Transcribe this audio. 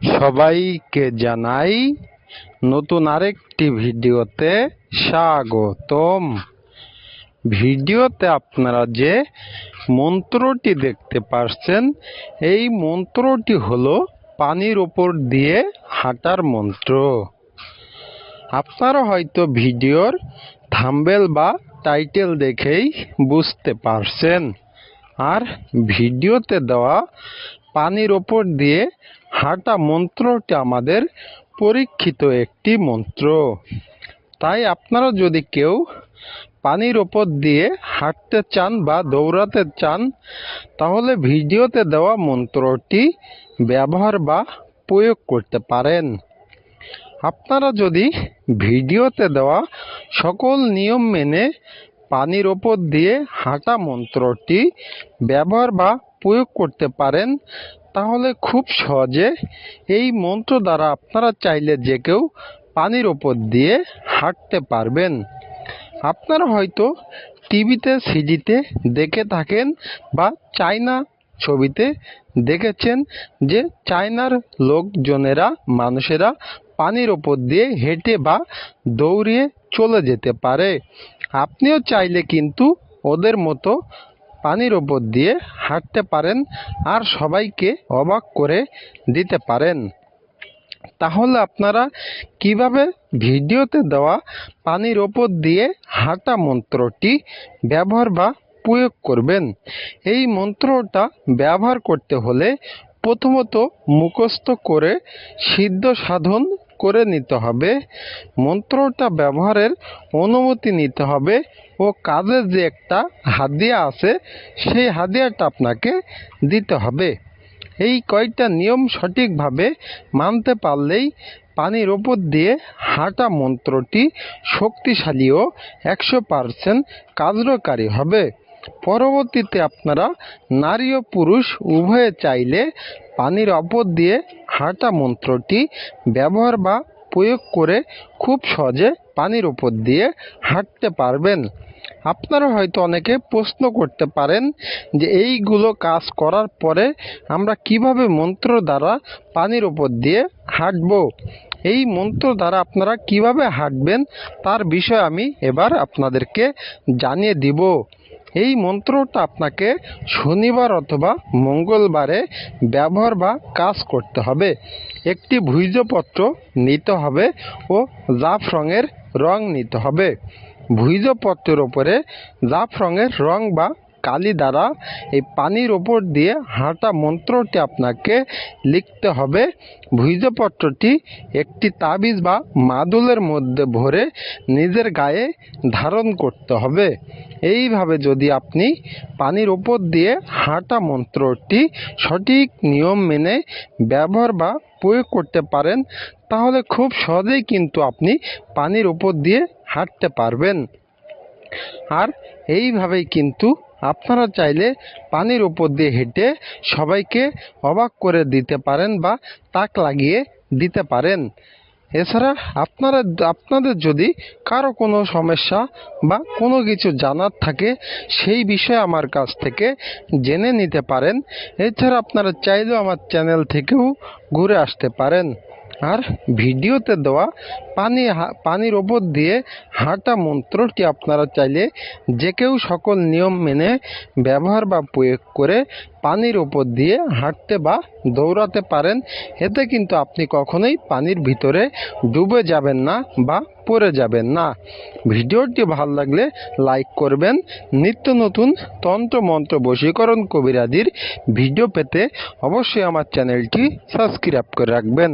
সবাইকে জানাই নতুন আরেকটি ভিডিওতে স্বাগতম। ভিডিওতে আপনারা যে মন্ত্রটি দেখতে পাচ্ছেন এই মন্ত্রটি হলো পানির ওপর দিয়ে হাঁটার মন্ত্র। আপনারা হয়তো ভিডিওর থাম্বেল বা টাইটেল দেখেই বুঝতে পারছেন। আর ভিডিওতে দেওয়া পানির ওপর দিয়ে হাঁটা মন্ত্রটি আমাদের পরীক্ষিত একটি মন্ত্র। তাই আপনারা যদি কেউ পানির ওপর দিয়ে হাঁটতে চান বা দৌড়াতে চান, তাহলে ভিডিওতে দেওয়া মন্ত্রটি ব্যবহার বা প্রয়োগ করতে পারেন। আপনারা যদি ভিডিওতে দেওয়া সকল নিয়ম মেনে পানির ওপর দিয়ে হাঁটা মন্ত্রটি ব্যবহার বা প্রয়োগ করতে পারেন, তাহলে খুব সহজে এই মন্ত্র দ্বারা আপনারা চাইলে যে কেউ পানির ওপর দিয়ে হাঁটতে পারবেন। আপনারা হয়তো টিভিতে, সিডিতে দেখে থাকেন বা চায়না ছবিতে দেখেছেন যে চায়নার লোকজনেরা, মানুষেরা পানির ওপর দিয়ে হেঁটে বা দৌড়িয়ে চলে যেতে পারে। আপনিও চাইলে কিন্তু ওদের মতো পানির ওপর দিয়ে হাঁটতে পারেন আর সবাইকে অবাক করে দিতে পারেন। তাহলে আপনারা কীভাবে ভিডিওতে দেওয়া পানির ওপর দিয়ে হাঁটা মন্ত্রটি ব্যবহার বা প্রয়োগ করবেন? এই মন্ত্রটা ব্যবহার করতে হলে প্রথমত মুখস্থ করে সিদ্ধ সাধন করে নিতে হবে। মন্ত্রটা ব্যবহারের অনুমতি নিতে হবে ও কাজের যে একটা হাদিয়া আছে, সেই হাদিয়াটা আপনাকে দিতে হবে। এই কয়টা নিয়ম সঠিকভাবে মানতে পারলেই পানির ওপর দিয়ে হাঁটা মন্ত্রটি শক্তিশালী ও একশো পারসেন্ট কার্যকারী হবে। পরবর্তীতে আপনারা নারী ও পুরুষ উভয়ে চাইলে পানির ওপর দিয়ে হাঁটা মন্ত্রটি ব্যবহার বা প্রয়োগ করে খুব সহজে পানির ওপর দিয়ে হাঁটতে পারবেন। আপনারা হয়তো অনেকে প্রশ্ন করতে পারেন যে এইগুলো কাজ করার পরে আমরা কীভাবে মন্ত্র দ্বারা পানির ওপর দিয়ে হাঁটব? এই মন্ত্র দ্বারা আপনারা কীভাবে হাঁটবেন? তার বিষয় আমি এবার আপনাদেরকে জানিয়ে দিব। এই মন্ত্রটা আপনাকে শনিবার অথবা মঙ্গলবারে ব্যবহার বা কাজ করতে হবে। একটি ভুইজপত্র নিতে হবে ও জাফ রঙের রং নিতে হবে। ভুইজপত্রের ওপরে জাফ রঙের রং বা কালি দ্বারা এই পানির ওপর দিয়ে হাঁটা মন্ত্রটি আপনাকে লিখতে হবে। ভুইজপত্রটি একটি তাবিজ বা মাদুলের মধ্যে ভরে নিজের গায়ে ধারণ করতে হবে। এইভাবে যদি আপনি পানির ওপর দিয়ে হাঁটা মন্ত্রটি সঠিক নিয়ম মেনে ব্যবহার বা প্রয়োগ করতে পারেন, তাহলে খুব সহজেই কিন্তু আপনি পানির ওপর দিয়ে হাঁটতে পারবেন। আর এইভাবেই কিন্তু আপনারা চাইলে পানির উপর দিয়ে হেঁটে সবাইকে অবাক করে দিতে পারেন বা তাক লাগিয়ে দিতে পারেন। এছাড়া আপনারা আপনাদের যদি কারও কোনো সমস্যা বা কোনো কিছু জানার থাকে, সেই বিষয়ে আমার কাছ থেকে জেনে নিতে পারেন। এছাড়া আপনারা চাইলেও আমার চ্যানেল থেকেও ঘুরে আসতে পারেন। আর ভিডিওতে দেওয়া পানি পানির ওপর দিয়ে হাঁটা মন্ত্রটি আপনারা চাইলে যে কেউ সকল নিয়ম মেনে, ব্যবহার বা প্রয়োগ করে পানির ওপর দিয়ে হাঁটতে বা দৌড়াতে পারেন। এতে কিন্তু আপনি কখনোই পানির ভিতরে ডুবে যাবেন না বা পড়ে যাবেন না। ভিডিওটি ভালো লাগলে লাইক করবেন। নিত্য নতুন তন্ত্র মন্ত্র বশীকরণ কবিরাদির ভিডিও পেতে অবশ্যই আমার চ্যানেলটি সাবস্ক্রাইব করে রাখবেন।